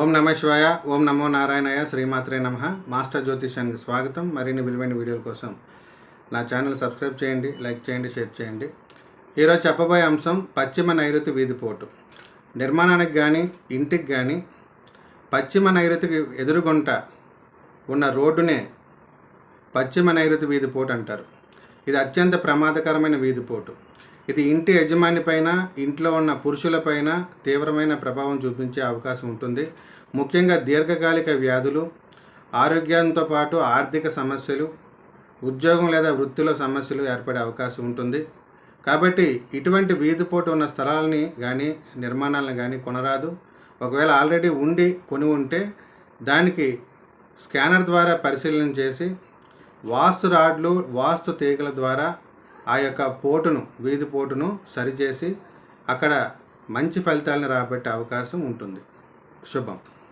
ఓం నమ శివాయ ఓం నమో నారాయణయ శ్రీమాత్రే నమ. మాస్టర్ జ్యోతిషానికి స్వాగతం. మరిన్ని విలువైన వీడియోల కోసం నా ఛానల్ సబ్స్క్రైబ్ చేయండి లైక్ చేయండి షేర్ చేయండి. ఈరోజు చెప్పబోయే అంశం పశ్చిమ నైరుతి వీధిపోటు నిర్మాణానికి కానీ ఇంటికి కానీ పశ్చిమ నైరుతికి ఎదురుగుంట ఉన్న రోడ్డునే పశ్చిమ నైరుతి వీధిపోటు అంటారు. ఇది అత్యంత ప్రమాదకరమైన వీధిపోటు ఇది ఇంటి యజమాని పైన ఇంట్లో ఉన్న పురుషులపైన తీవ్రమైన ప్రభావం చూపించే అవకాశం ఉంటుంది. ముఖ్యంగా దీర్ఘకాలిక వ్యాధులు ఆరోగ్యంతో పాటు ఆర్థిక సమస్యలు ఉద్యోగం లేదా వృత్తిలో సమస్యలు ఏర్పడే అవకాశం ఉంటుంది. కాబట్టి ఇటువంటి వీధిపోటు ఉన్న స్థలాలని కానీ నిర్మాణాలను కానీ కొనరాదు. ఒకవేళ ఆల్రెడీ ఉండి కొని ఉంటే దానికి స్కానర్ ద్వారా పరిశీలన చేసి వాస్తు రాడ్లు వాస్తు తీగల ద్వారా ఆ యొక్క పోటును వీధి పోటును సరిచేసి అక్కడ మంచి ఫలితాలను రాబట్టే అవకాశం ఉంటుంది. శుభం.